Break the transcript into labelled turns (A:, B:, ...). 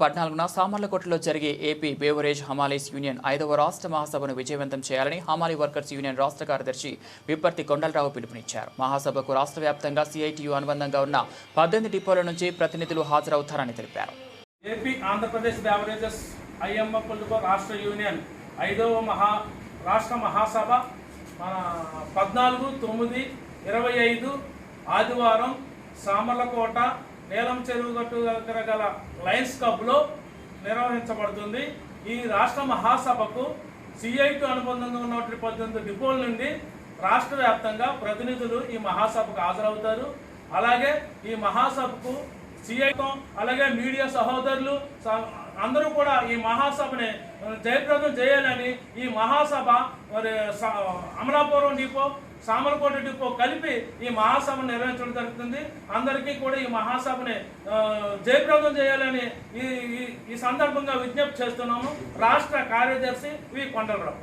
A: పద్నాలుగున సామర్లకోటలో జరిగే AP beverage hamalis union ఐదవ రాష్ట్ర మహాసభను విజయవంతం చేయాలని హమాలీ వర్కర్స్ యూనియన్ రాష్ట్ర కార్యదర్శి విప్పర్తి కొండలరావు పిలుపునిచ్చారు. మహాసభకు రాష్ట్ర వ్యాప్తంగా సిఐటియు అనుబంధంగా ఉన్న పద్దెనిమిది డిపోల నుంచి ప్రతినిధులు హాజరవుతారని తెలిపారు.
B: ఏపీ ఆంధ్రప్రదేశ్ బ్యావరేజెస్ ఐఎంఎఫ్ రాష్ట్ర యూనియన్ ఐదవ మహా రాష్ట్ర మహాసభ మన పద్నాలుగు తొమ్మిది ఇరవై ఐదు ఆదివారం సామర్లకోట నీలం చెరువు గట్టు దగ్గర గల లయన్స్ క్లబ్లో నిర్వహించబడుతుంది. ఈ రాష్ట్ర మహాసభకు సిఐటి అనుబంధంగా ఉన్నటువంటి పద్దెనిమిది డిపోల నుండి రాష్ట్ర వ్యాప్తంగా ప్రతినిధులు ఈ మహాసభకు హాజరవుతారు. అలాగే ఈ మహాసభకు సిఐతో అలాగే మీడియా సహోదరులు స- అందరూ కూడా ఈ మహాసభని జయప్రదం చేయాలని ఈ మహాసభ మరి అమలాపురం డిపో సామర్లకోట డిపో కలిపి ఈ మహాసభను నిర్వహించడం జరుగుతుంది. అందరికీ కూడా ఈ మహాసభని జయప్రదం చేయాలని ఈ ఈ- ఈ సందర్భంగా విజ్ఞప్తి చేస్తున్నాము. రాష్ట్ర కార్యదర్శి వి. కొండలరావు.